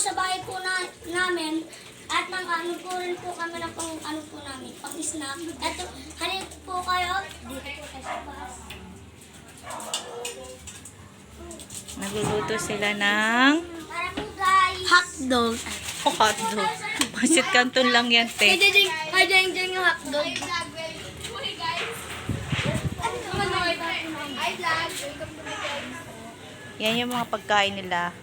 sa bahay po na, namin at nang ano po rin po kami ng pang ano po namin, pang snack. Eto, halip po kayo. Dito po sa bus. Nagluluto sila ng Para po guys. Hotdog. oh, hotdog. Pasit kanton lang yan, te. Jeng, kay Jeng Jeng yung hotdog. Ano naman ang iba? Hi vlog. Welcome to my guys. Yan yung mga pagkain nila.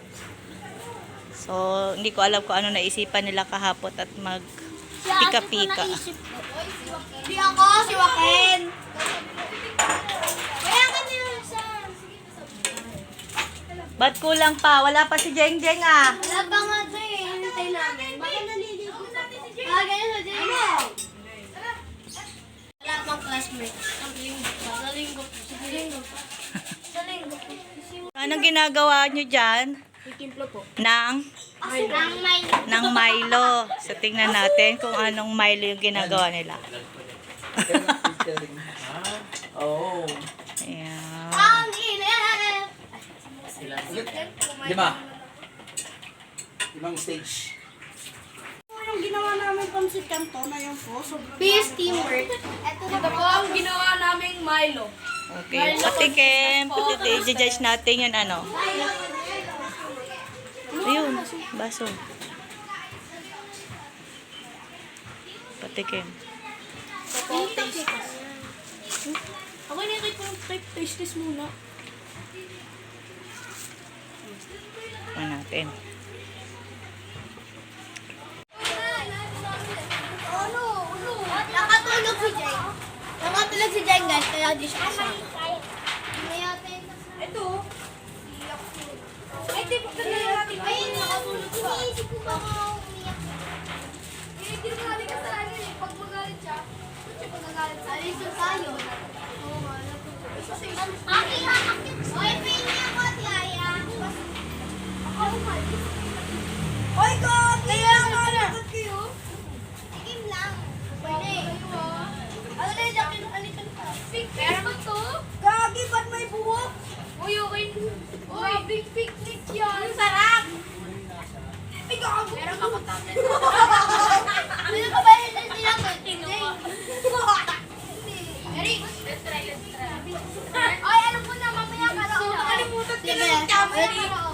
So, hindi ko alam kung ano naisipan nila kahapon at mag pika-pika. Si ako, si Joaquin. Ba't kulang pa? Wala pa si Jeng Jeng ah. Wala pa nga ito eh. Hintay namin. Bakit naliligo pa? Ah, ganyan sa Jeng. Wala pang classmate. Ang linggo pa. Sa linggo pa. Sa linggo pa. Sa linggo pa. Anong ginagawa nyo dyan? Ikimplo po. Nang. Ng Milo. So, tingnan natin kung anong Milo yung ginagawa nila. Oo. Ayan. Ang init! Lima. Limang stage. Yung ginawa namin pansit kanto na yung po, sobrang Peace teamwork. Ito po ang ginawa naming Milo. Okay. Patikim. Pati i-judge natin yun ano. Ayun. Baso. Patikim. Ako nakikita ko yung type taste test muna. Ano natin. Ano? Ano? Nakatulog si Jay. Nakatulog si Jay guys, kaya di siya kasama. Ito. Ay, di ba na natin? Ay, nakatulog siya. Iniisip ko ba ako umiyak? Eh, Hindi naman natin kasalanan eh. Pag magalit siya, ba't siya pag nagalit sa Alis tayo. Oo nga, natutulog. Aki, aki. Oy, pili ako, Tiaya. Ako, umalis. Oy, God! Kaya nga, lagot kayo. Tikim lang. Pwede. Ano na yung jacket? Alitan ka. Big Pera ba to? Gagi, ba't may buhok? Uy, okay. Uy, big picnic yan. Ang sarap. Ay, gago. Meron ako tablet. Sino ka ba yung sila ko? Eric, let's try, let's try. Oy, alam mo na, mamaya ka So, lang. nakalimutan ka na ng camera.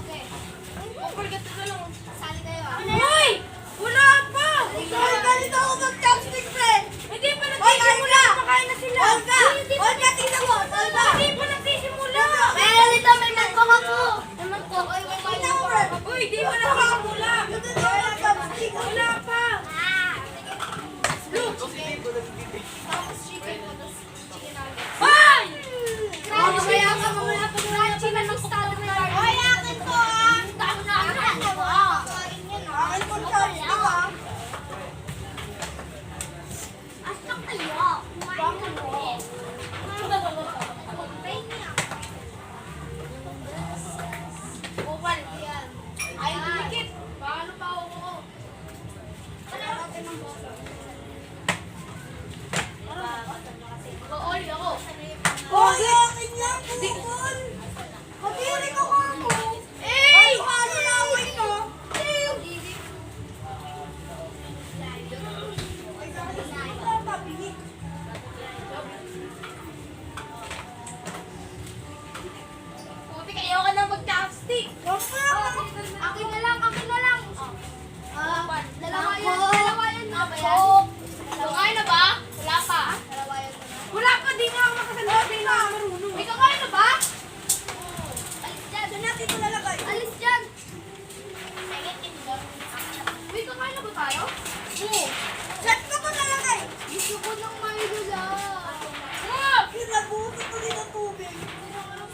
Alis dyan. May kakain na ba tayo? Oo. Saan ka ba lalagay? Gusto ko ng Milo lang. Kinabuti ko din ang tubig.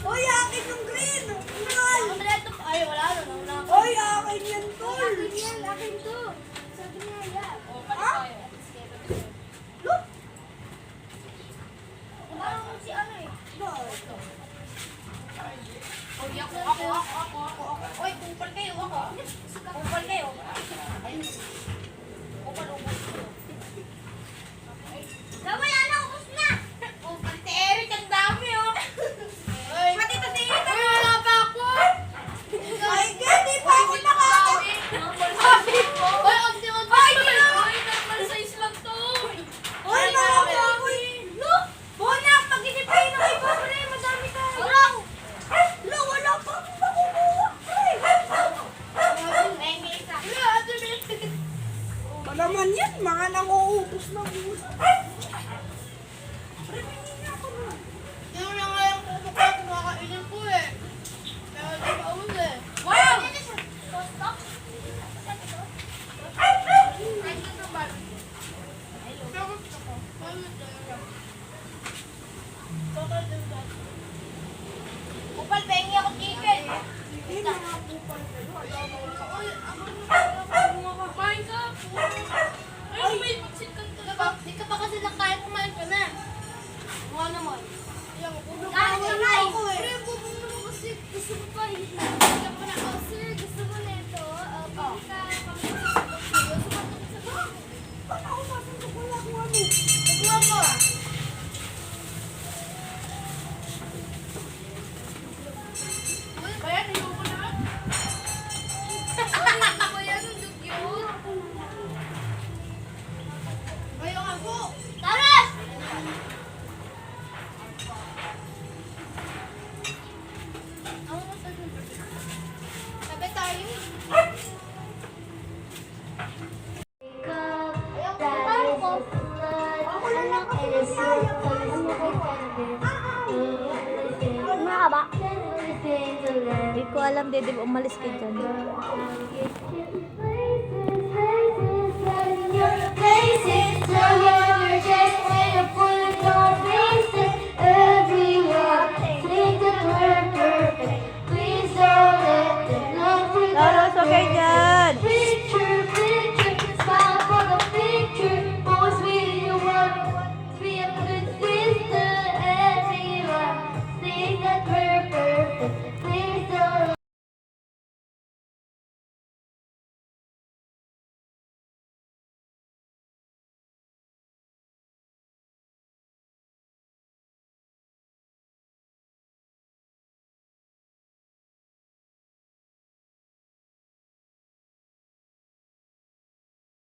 Hoy, akin yung green. Mahal. Ay, wala na. Wala na. Hoy, akin yan, tol. Akin yan. Akin to. Sabi niya yan. Ha? Look. Parang si ano eh. Oy, ako, ako, ako, ako, ako, ako. Kayo, ako. Kupal kayo. Ay, kupal, kupal. Gawin, ano, ubus na. Kupal, si Eric, ang dami, oh. Pati to si Eric, wala pa ako. Ay, hindi pa ako nakain. Wala Kumain ka. Ay, may pagsit ka talaga. Di ka pa kasi nakain, kumain ka na. Mukha naman. Ayan, bubong Kain ka na eh. Pre, bubong naman kasi gusto mo pa. Hindi ka pa na, oh sir, gusto mo nito. Oh, pili ka. Kami sa Ba't ako sasandok? Wala akong ano. Nagawa ko ah. Mahaba. Hindi ko alam, Dede, umalis ka dyan. Places, places,